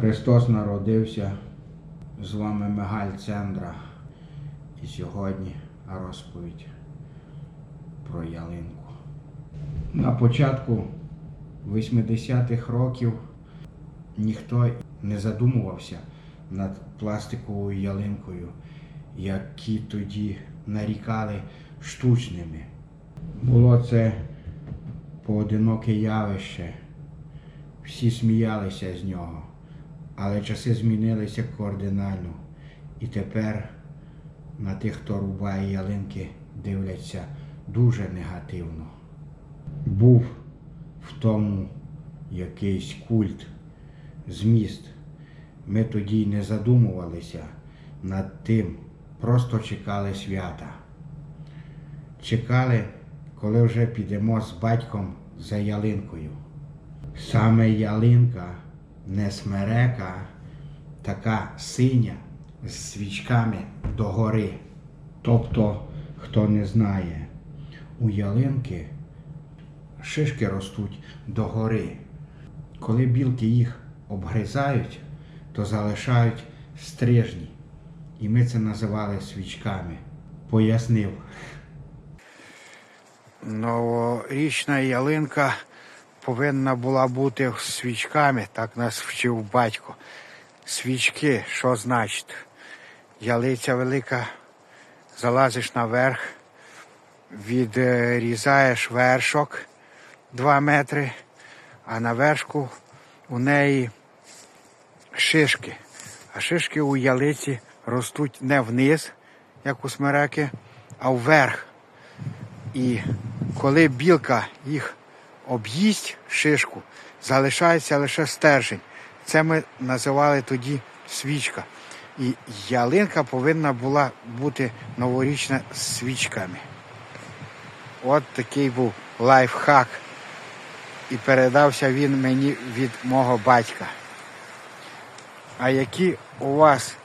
Христос народився, з вами Мигаль Цендра. І сьогодні розповідь про ялинку. На початку 80-х років ніхто не задумувався над пластиковою ялинкою, які тоді нарікали штучними. Було це поодиноке явище. Всі сміялися з нього, але часи змінилися кардинально. І тепер на тих, хто рубає ялинки, дивляться дуже негативно. Був в тому якийсь культ, зміст. Ми тоді не задумувалися над тим, просто чекали свята. Чекали, коли вже підемо з батьком за ялинкою. Саме ялинка, не смерека, така синя з свічками догори. Тобто, хто не знає, у ялинки шишки ростуть догори. Коли білки їх обгризають, то залишають стрижні. І ми це називали свічками. Пояснив. Новорічна ялинка повинна була бути свічками, так нас вчив батько. Свічки, що значить? Ялиця велика, залазиш наверх, відрізаєш вершок 2 метри, а на вершку у неї шишки. А шишки у ялиці ростуть не вниз, як у смереки, а вверх. І коли білка їх об'їсть шишку, залишається лише стержень. Це ми називали тоді свічка. І ялинка повинна була бути новорічна з свічками. От такий був лайфхак. І передався він мені від мого батька. А які у вас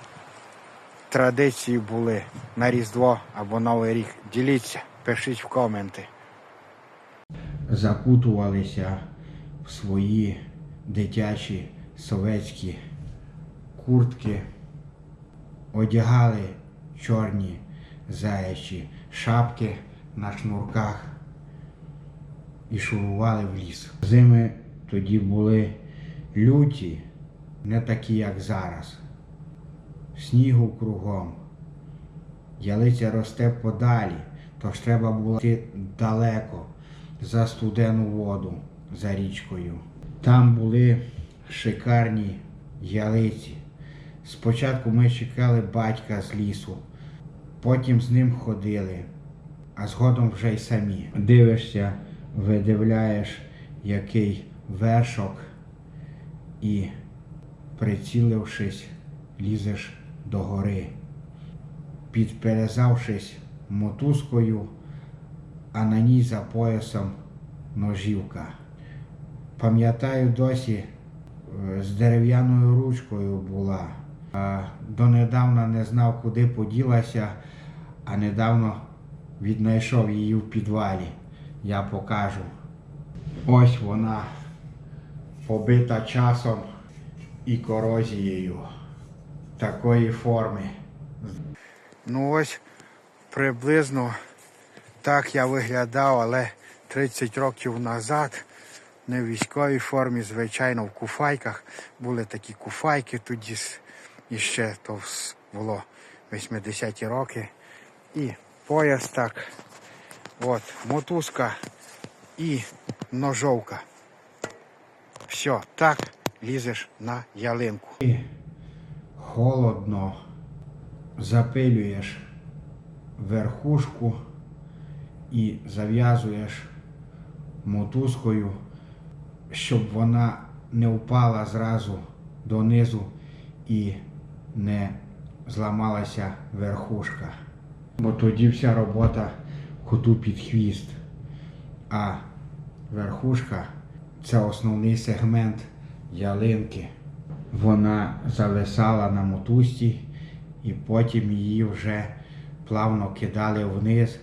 традиції були на Різдво або Новий рік? Діліться, пишіть в коменти. Закутувалися в свої дитячі советські куртки, одягали чорні заячі шапки на шнурках і шурували в ліс. Зими тоді були люті, не такі, як зараз. Снігу кругом. Ялиця росте подалі, тож треба було йти далеко за студену воду за річкою. Там були шикарні ялиці. Спочатку ми чекали батька з лісу, потім з ним ходили, а згодом вже й самі. Дивишся, видивляєш, який вершок і, прицілившись, лізеш до гори. Підперезавшись мотузкою, а на ній за поясом ножівка. Пам'ятаю досі, е, з дерев'яною ручкою була. Донедавна не знав, куди поділася, а недавно віднайшов її в підвалі. Я покажу. Ось вона побита часом і корозією такої форми. Ну ось приблизно так я виглядав, але 30 років назад не в військовій формі, звичайно, в куфайках. Були такі куфайки тоді ще то було 80-ті роки. І пояс так. От, мотузка і ножовка. Все, так лізеш на ялинку. І Холодно запилюєш верхушку і зав'язуєш мотузкою, щоб вона не впала зразу донизу і не зламалася верхушка. Бо тоді вся робота коту під хвіст. А верхушка це основний сегмент ялинки. Вона зависала на мотузці і потім її вже плавно кидали вниз,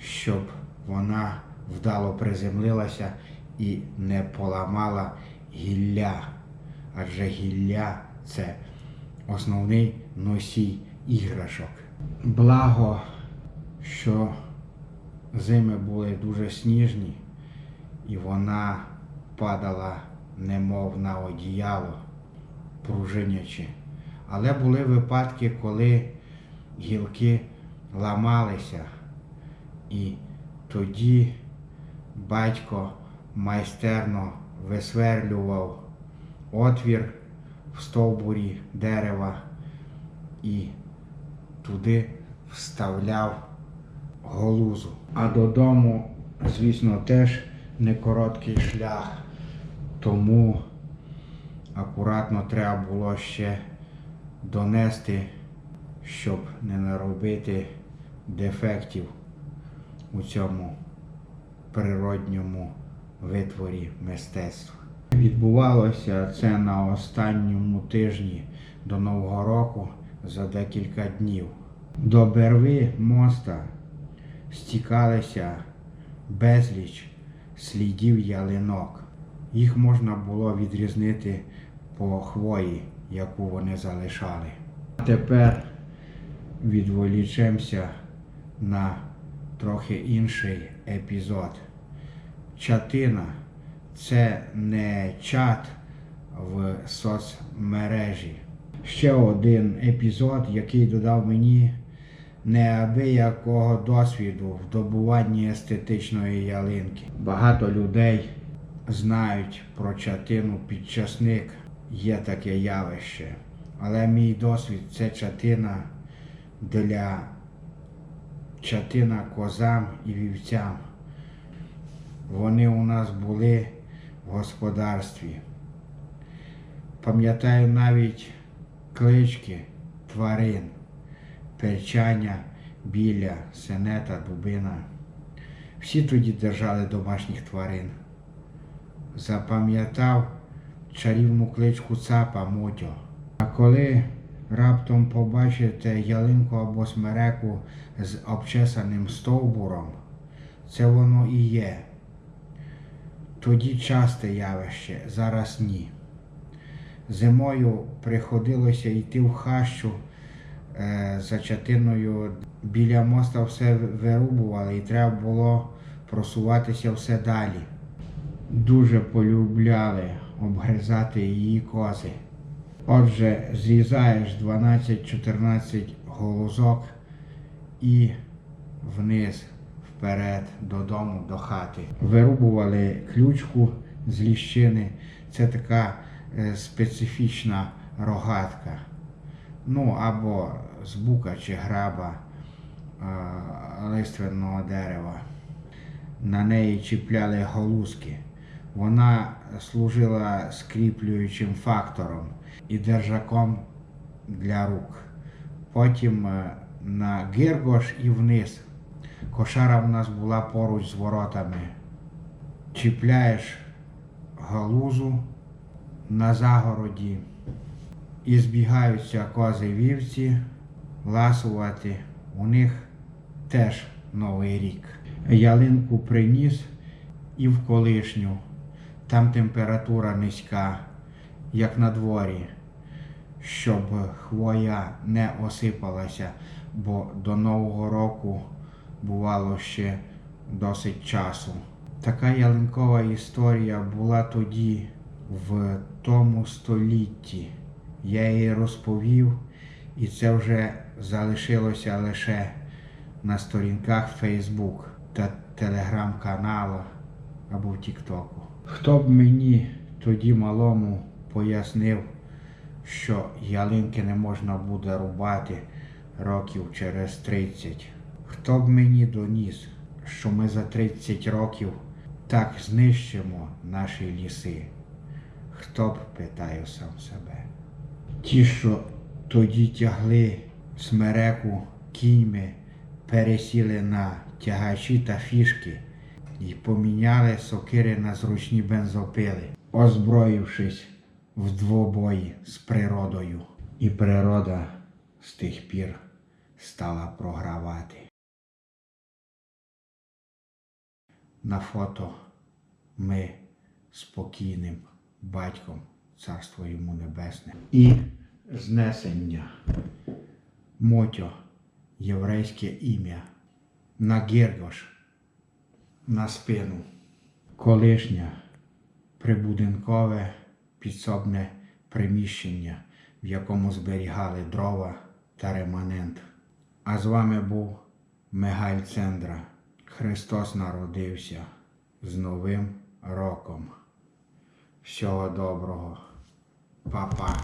щоб вона вдало приземлилася і не поламала гілля. адже гілля це основний носій іграшок. Благо, що зими були дуже сніжні, і вона падала немов на одіяло, пружинячи. Але були випадки, коли гілки ламалися, і тоді батько майстерно висверлював отвір в стовбурі дерева і туди вставляв голузу. А додому, звісно, теж не короткий шлях, тому акуратно треба було ще донести, щоб не наробити дефектів у цьому природньому витворі мистецтва. Відбувалося це на останньому тижні до Нового року за декілька днів. До берви моста стікалися безліч слідів ялинок. Їх можна було відрізнити по хвої, яку вони залишали. А тепер відволічемося на трохи інший епізод. Чатина це не чат в соцмережі. Ще один епізод, який додав мені неабиякого досвіду в добуванні естетичної ялинки. Багато людей знають про чатину підчасник, є таке явище. Але мій досвід це чатина для чатина козам і вівцям. Вони у нас були в господарстві. Пам'ятаю навіть клички тварин, перчання, біля, сенета, дубина. Всі тоді держали домашніх тварин. Запам'ятав чарівну кличку цапа Мотьо. А коли раптом побачите ялинку або смереку з обчесаним стовбуром, це воно і є. Тоді часте явище, зараз ні. Зимою приходилося йти в хащу е, за чатиною. Біля моста все вирубували і треба було просуватися все далі. Дуже полюбляли обгризати її кози. Отже, зрізаєш 12-14 голузок і вниз, вперед, додому, до хати. Вирубували ключку з ліщини. Це така е, специфічна рогатка. Ну або з бука чи граба е, лиственного дерева. На неї чіпляли голузки. Вона служила скріплюючим фактором і держаком для рук. Потім е, на гиргош і вниз. Кошара в нас була поруч з воротами. Чіпляєш галузу на загороді і збігаються кози вівці ласувати. У них теж новий рік. Ялинку приніс і в колишню. Там температура низька, як на дворі, щоб хвоя не осипалася, бо до Нового року бувало ще досить часу. Така ялинкова історія була тоді, в тому столітті. Я її розповів, і це вже залишилося лише на сторінках Facebook та телеграм-каналах або в Тіктоку. Хто б мені тоді малому пояснив, що ялинки не можна буде рубати років через 30? Хто б мені доніс, що ми за 30 років так знищимо наші ліси? Хто б питаю сам себе? Ті, що тоді тягли смереку кіньми, пересіли на тягачі та фішки і поміняли сокири на зручні бензопили, озброївшись в двобої з природою. І природа з тих пір стала програвати. На фото ми спокійним батьком царство йому небесне. І знесення Мотьо, єврейське ім'я, на Гіргош, на спину, колишнє прибудинкове підсобне приміщення, в якому зберігали дрова та реманент. А з вами був Мегаль Цендра. Христос народився з Новим роком. Всього доброго, Па-па.